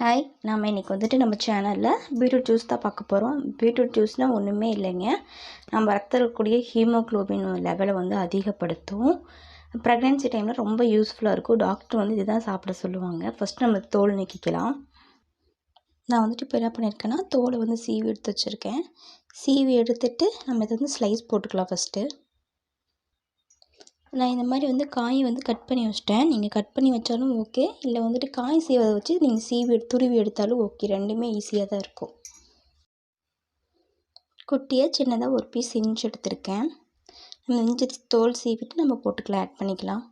Hi நாம் இன்றைக்கி வந்துட்டு நம்ம சேனலில் பீட்ரூட் ஜூஸ் தான் பார்க்க போகிறோம் பீட்ரூட் ஜூஸ்னால் ஒன்றுமே இல்லைங்க. நம்ம ரத்தத்தில் இருக்கக்கூடிய ஹீமோக்ளோபின் லெவலை வந்து அதிகப்படுத்தும். ப்ரெக்னென்சி டைமில் ரொம்ப யூஸ்ஃபுல்லாக இருக்கும். டாக்டர் வந்து இதுதான் சாப்பிட சொல்லுவாங்க. ஃபஸ்ட் நம்ம தோல் நீக்கிக்கலாம். நான் வந்துட்டு இப்போ என்ன பண்ணியிருக்கேன்னா தோலை வந்து சீவி எடுத்து வச்சுருக்கேன். சீவி எடுத்துட்டு நம்ம இதை வந்து ஸ்லைஸ் போட்டுக்கலாம் ஃபஸ்ட்டு நான் இந்த மாதிரி வந்து காயை வந்து கட் பண்ணி வச்சிட்டேன். நீங்கள் கட் பண்ணி வச்சாலும் ஓகே. இல்லை வந்துட்டு காய் சீவதை வச்சு நீங்கள் சீவி துருவி எடுத்தாலும் ஓகே. ரெண்டுமே ஈஸியாக தான் இருக்கும். குட்டியாக சின்னதாக ஒரு பீஸ் இஞ்சி எடுத்திருக்கேன். நம்ம இஞ்சி தோல் சீவிட்டு நம்ம போட்டுக்கலாம். ஆட் பண்ணிக்கலாம்.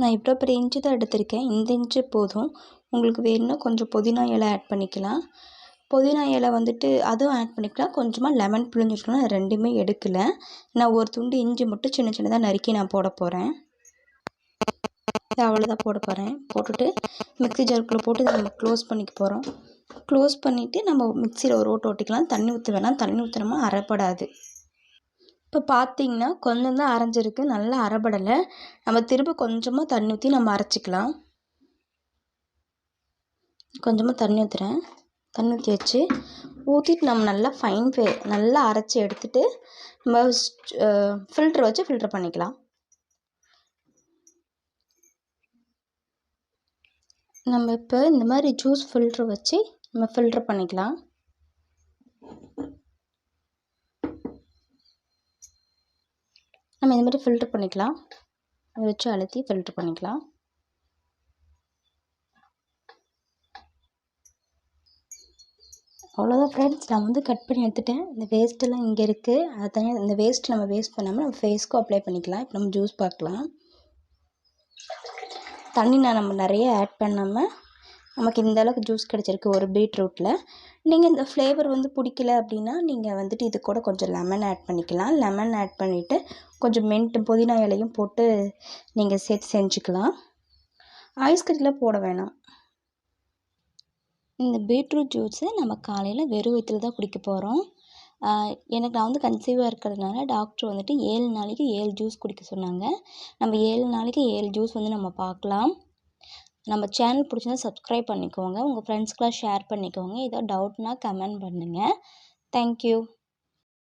நான் இவ்வளோ பெரிய இஞ்சி தான் எடுத்திருக்கேன். இந்த இஞ்சி போதும். உங்களுக்கு வேணும்னா கொஞ்சம் புதினா இலை ஆட் பண்ணிக்கலாம். புதினா இலை வந்துட்டு அதுவும் ஆட் பண்ணிக்கலாம் கொஞ்சமாக லெமன் பிழிஞ்சு ரெண்டுமே எடுக்கலை. நான் ஒரு துண்டு இஞ்சி மட்டும் சின்ன சின்னதாக நறுக்கி நான் போட போகிறேன் அவ்வளோதான் போட போகிறேன் போட்டுட்டு மிக்ஸி ஜாருக்குள்ளே போட்டு இதை நம்ம க்ளோஸ் பண்ணிக்க போகிறோம் க்ளோஸ் பண்ணிவிட்டு நம்ம மிக்சியில் ஒரு ஓட்டு ஓட்டிக்கலாம். தண்ணி ஊற்ற வேணாம். தண்ணி ஊற்றுறமா அரைப்படாது. இப்போ பார்த்தீங்கன்னா கொஞ்சம் தான் அரைஞ்சிருக்கு. நல்லா அரைப்படலை. நம்ம திரும்ப கொஞ்சமாக தண்ணி ஊற்றி நம்ம அரைச்சிக்கலாம். கொஞ்சமாக தண்ணி ஊற்றுறேன் தண்ணி ஊற்றி வச்சு ஊற்றிட்டு நம்ம நல்லா ஃபைன் ஃபே நல்லா அரைச்சி எடுத்துகிட்டு நம்ம ஃபில்ட்ரு வச்சு ஃபில்ட்ரு பண்ணிக்கலாம். நம்ம இப்போ இந்த மாதிரி ஜூஸ் ஃபில்ட்ரு வச்சு நம்ம ஃபில்ட்ரு பண்ணிக்கலாம். நம்ம இந்த மாதிரி ஃபில்ட்ரு பண்ணிக்கலாம். அதை வச்சு அழுத்தி ஃபில்ட்ரு பண்ணிக்கலாம். அவ்வளோதான் ஃப்ரெண்ட்ஸ் நான் வந்து கட் பண்ணி எடுத்துட்டேன். இந்த வேஸ்ட்டெல்லாம் இங்கே இருக்குது அதை தனியாக இந்த வேஸ்ட் நம்ம வேஸ்ட் பண்ணாமல் நம்ம ஃபேஸ்க்கும் அப்ளை பண்ணிக்கலாம். இப்போ நம்ம ஜூஸ் பார்க்கலாம். தண்ணி நான் நம்ம நிறைய ஆட் பண்ணாமல் நமக்கு இந்த அளவுக்கு ஜூஸ் கிடச்சிருக்கு ஒரு பீட்ரூட்டில் நீங்கள் இந்த ஃப்ளேவர் வந்து பிடிக்கல அப்படின்னா நீங்கள் வந்துட்டு இது கூட கொஞ்சம் லெமன் ஆட் பண்ணிக்கலாம். லெமன் ஆட் பண்ணிவிட்டு கொஞ்சம் மென்ட்டு புதினா இலையும் போட்டு நீங்கள் சேர்த்து செஞ்சுக்கலாம். ஐஸ்கட்டியில் போட வேணாம். இந்த பீட்ரூட் ஜூஸை நம்ம காலையில் வெறும் வயிற்றில் தான் குடிக்க போகிறோம் எனக்கு நான் வந்து கன்சீவாக இருக்கிறதுனால டாக்டர் வந்துட்டு ஏழு நாளைக்கு ஏழு ஜூஸ் குடிக்க சொன்னாங்க. நம்ம ஏழு நாளைக்கு ஏழு ஜூஸ் வந்து நம்ம பார்க்கலாம். நம்ம சேனல் பிடிச்சிருந்தா சப்ஸ்கிரைப் பண்ணிக்கோங்க. உங்கள் ஃப்ரெண்ட்ஸ்க்கெலாம் ஷேர் பண்ணிக்கோங்க. ஏதோ டவுட்னால் கமெண்ட் பண்ணுங்கள் தேங்க்யூ